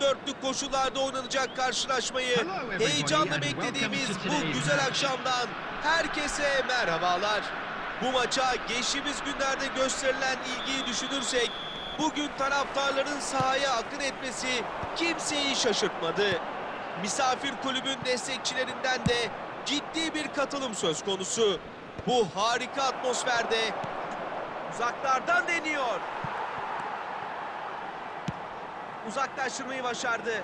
Dört dörtlük koşullarda oynanacak karşılaşmayı heyecanla beklediğimiz bu güzel akşamdan herkese merhabalar. Bu maça geçtiğimiz günlerde gösterilen ilgiyi düşünürsek bugün taraftarların sahaya akın etmesi kimseyi şaşırtmadı. Misafir kulübün destekçilerinden de ciddi bir katılım söz konusu. Bu harika atmosferde uzaklardan deniyor. Uzaklaştırmayı başardı.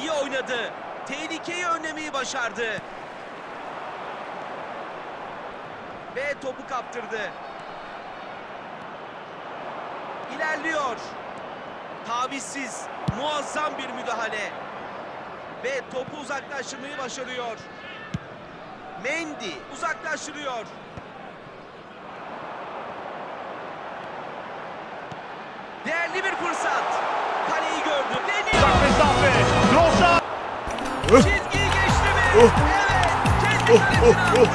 İyi oynadı. Tehlikeyi önlemeyi başardı. Ve topu kaptırdı. İlerliyor. Tavizsiz, muazzam bir müdahale. Ve topu uzaklaştırmayı başarıyor. Mendy uzaklaştırıyor. Değerli bir fırsat. Kaleyi gördü. Deniyor. mesafe. Rosa. Çizgiyi geçti mi? Evet. Kendi kalesine attı.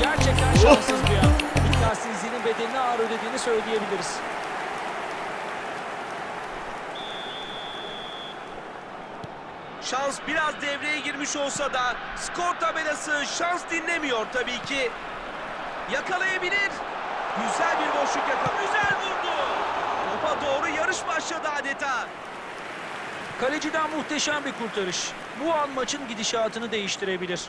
Gerçekten şanssız bir an. Dikkatsizliğinin bedelini ağır ödediğini söyleyebiliriz. Şans biraz devreye girmiş olsa da skor tabelası şans dinlemiyor tabii ki. Yakalayabilir. Güzel bir boşluk yakaladı. Güzel vurdu. Topa doğru yarış başladı adeta. Kaleciden muhteşem bir kurtarış. Bu an maçın gidişatını değiştirebilir.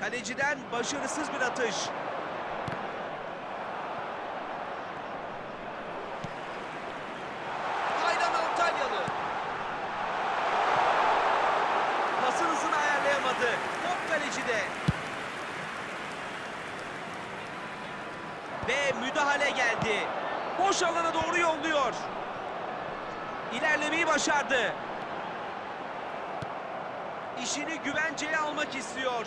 Kaleciden başarısız bir atış. Müdahale geldi. Boş alana doğru yolluyor. İlerlemeyi başardı. İşini güvenceye almak istiyor.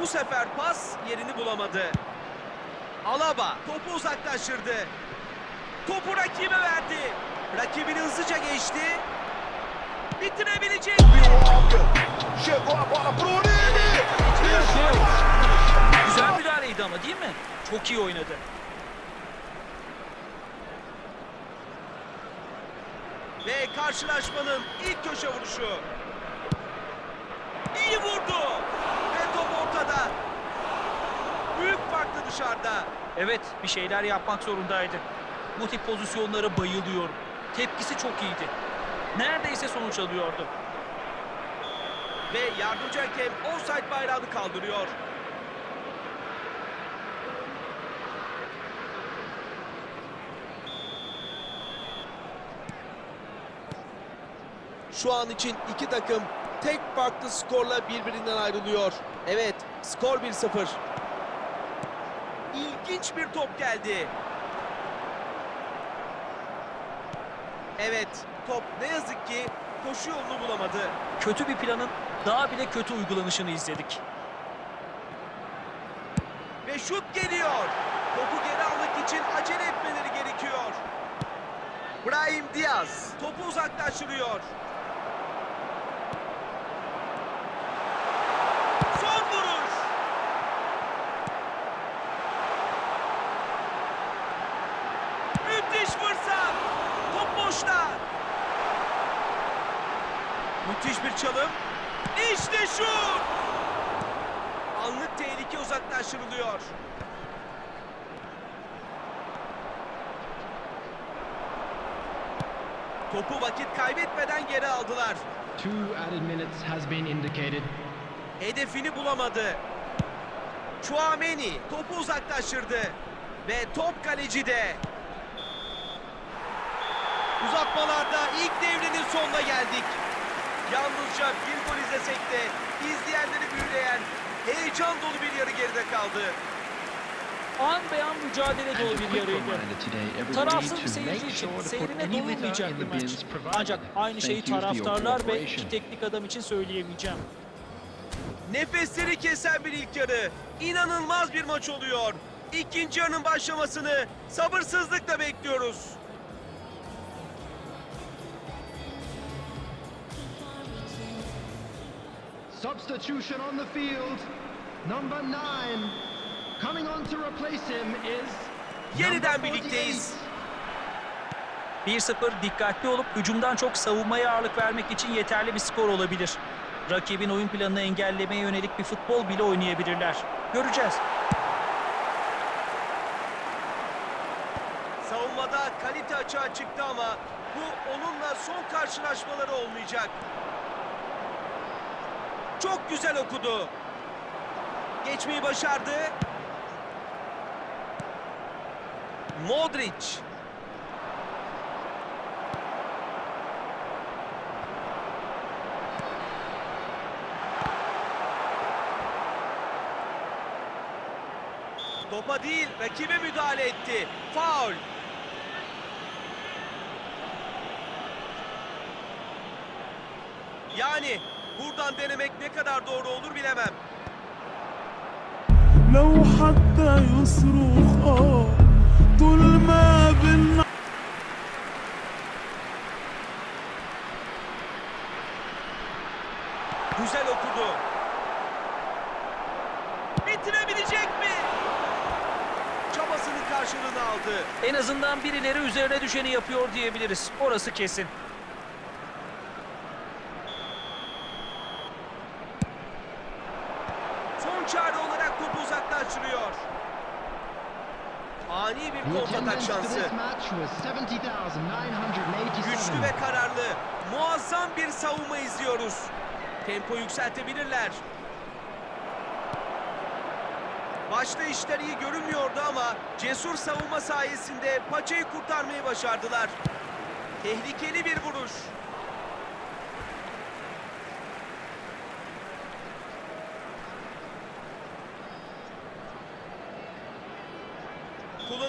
Bu sefer pas yerini bulamadı. Alaba topu uzaklaştırdı. Topu rakibe verdi. Rakibini hızlıca geçti. Bitirebilecek mi? Chegou a bola pro Uribe. Güzel müdahaleydi ama değil mi? Çok iyi oynadı. Ve karşılaşmanın ilk köşe vuruşu. İyi vurdu. Ve top ortada. Büyük farklı dışarıda. Evet, bir şeyler yapmak zorundaydı. Bu tip pozisyonlara bayılıyorum. Tepkisi çok iyiydi. Neredeyse sonuç alıyordu. Ve yardımcı hakem offside bayrağını kaldırıyor. Şu an için iki takım tek farklı skorla birbirinden ayrılıyor. Evet, skor 1-0. İlginç bir top geldi. Evet, top ne yazık ki koşu yolunu bulamadı. Kötü bir planın daha bile kötü uygulanışını izledik. Ve şut geliyor. Topu geri almak için acele etmeleri gerekiyor. Brahim Diaz topu uzaklaştırıyor. Son vuruş. Müthiş fırsat. Top boşta. Müthiş bir çalım. İşte şut. Anlık tehlike uzaklaştırılıyor. Topu vakit kaybetmeden geri aldılar. Two added minutes has been indicated. Hedefini bulamadı. Chouameni topu uzaklaştırdı. Ve top kalecide. Uzatmalarda ilk devrenin sonuna geldik. Yalnızca bir gol izlesek de izleyenleri büyüleyen heyecan dolu bir yarı geride kaldı. An beyan mücadele dolu bir yarıydı. Tarafsız bir seyirci için seyrine doyulmayacak bir maç. Ancak aynı şeyi taraftarlar ve iki teknik adam için söyleyemeyeceğim. Nefesleri kesen bir ilk yarı. İnanılmaz bir maç oluyor. İkinci yarının başlamasını sabırsızlıkla bekliyoruz. Substitution on the field. Number nine. Coming on to replace him is. Yeniden birlikteyiz. 1-0 dikkatli olup hücumdan çok savunmaya ağırlık vermek için yeterli bir skor olabilir. Rakibin oyun planını engellemeye yönelik bir futbol bile oynayabilirler. Göreceğiz. Savunmada kalite açığa çıktı ama bu onunla son karşılaşmaları olmayacak. Çok güzel okudu. Geçmeyi başardı. Modric. Topa değil, rakibe müdahale etti. Faul. Yani buradan denemek ne kadar doğru olur bilemem. لو حتى يصرخ آه طول ما بالنار Güzel okudu. Bitirebilecek mi? Çabasının karşılığını aldı. En azından birileri üzerine düşeni yapıyor diyebiliriz. Orası kesin. Son çare olarak topu uzaklaştırıyor. Ani bir kontratak şansı. this match was 70,987. Güçlü ve kararlı, muazzam bir savunma izliyoruz. Tempo yükseltebilirler. Başta işler iyi görünmüyordu ama cesur savunma sayesinde paçayı kurtarmayı başardılar. Tehlikeli bir vuruş.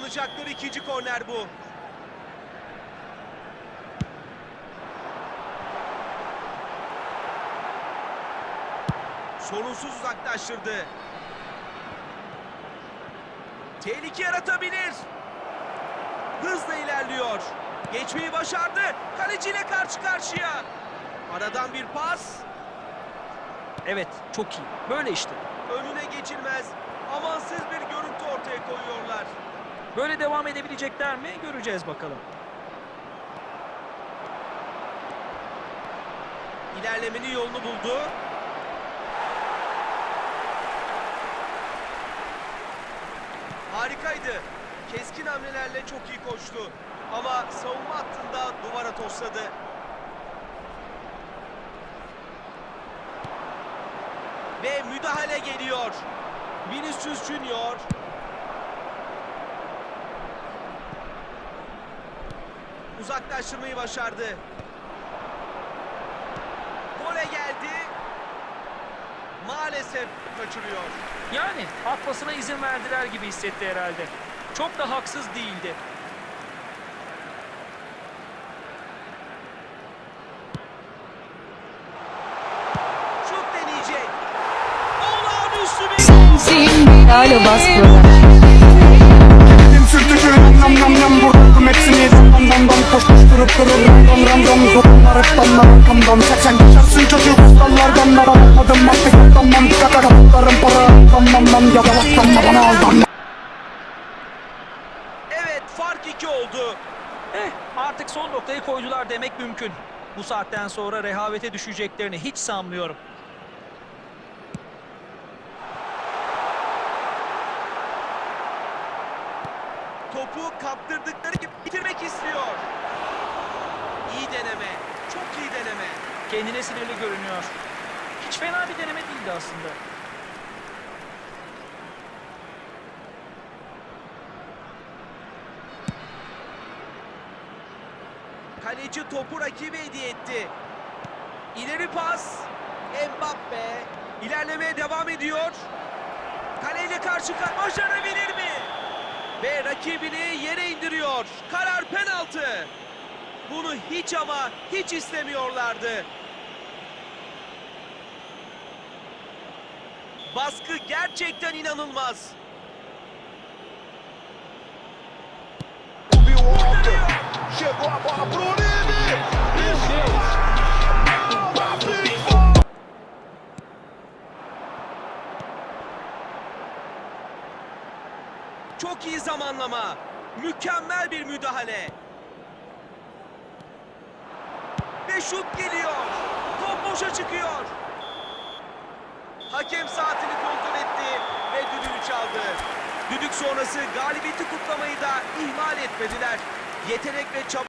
Kullanacakları ikinci korner bu. Sorunsuz uzaklaştırdı. Tehlike yaratabilir. Hızla ilerliyor. Geçmeyi başardı. Kaleciyle karşı karşıya. Aradan bir pas. Evet, çok iyi. Böyle işte. Önüne geçilmez. Amansız bir görüntü ortaya koyuyorlar. Böyle devam edebilecekler mi? Göreceğiz bakalım. İlerlemenin yolunu buldu. Harikaydı. Keskin hamlelerle çok iyi koştu. Ama savunma hattında duvara tosladı. Ve müdahale geliyor. Vinicius Junior. Uzaklaştırmayı başardı. Gole geldi. Maalesef kaçırıyor. Yani atmasına izin verdiler gibi hissetti herhalde. Çok da haksız değildi. Şut deneyecek. Olağanüstü bir Alo Bas sürtücü nam nam nam vurdum hepsini Dam dam dam koşuşturup durur Ram ram ram zorunlar hep damlar arkamdan Sen sen geçersin çocuk ustallardan Adım artık tamam Kaka kaplarım para Tamam lan yavaşlanma bana aldan Evet fark iki oldu. Eh, artık son noktayı koydular demek mümkün. Bu saatten sonra rehavete düşeceklerini hiç sanmıyorum. Topu kaptırdıkları gibi bitirmek istiyor. İyi deneme. Çok iyi deneme. Kendine sinirli görünüyor. Hiç fena bir deneme değildi aslında. Kaleci topu rakibe hediye etti. İleri pas. Mbappe. İlerlemeye devam ediyor. Kaleyle karşı karşıya başarabilir mi? Ve rakibini yere indiriyor. Karar penaltı. Bunu hiç ama hiç istemiyorlardı. Baskı gerçekten inanılmaz. Chegou a bola pro Nini. Zamanlama. Mükemmel bir müdahale. Ve şut geliyor. Top boşa çıkıyor. Hakem saatini kontrol etti ve düdüğü çaldı. Düdük sonrası galibiyeti kutlamayı da ihmal etmediler. Yetenek ve çaba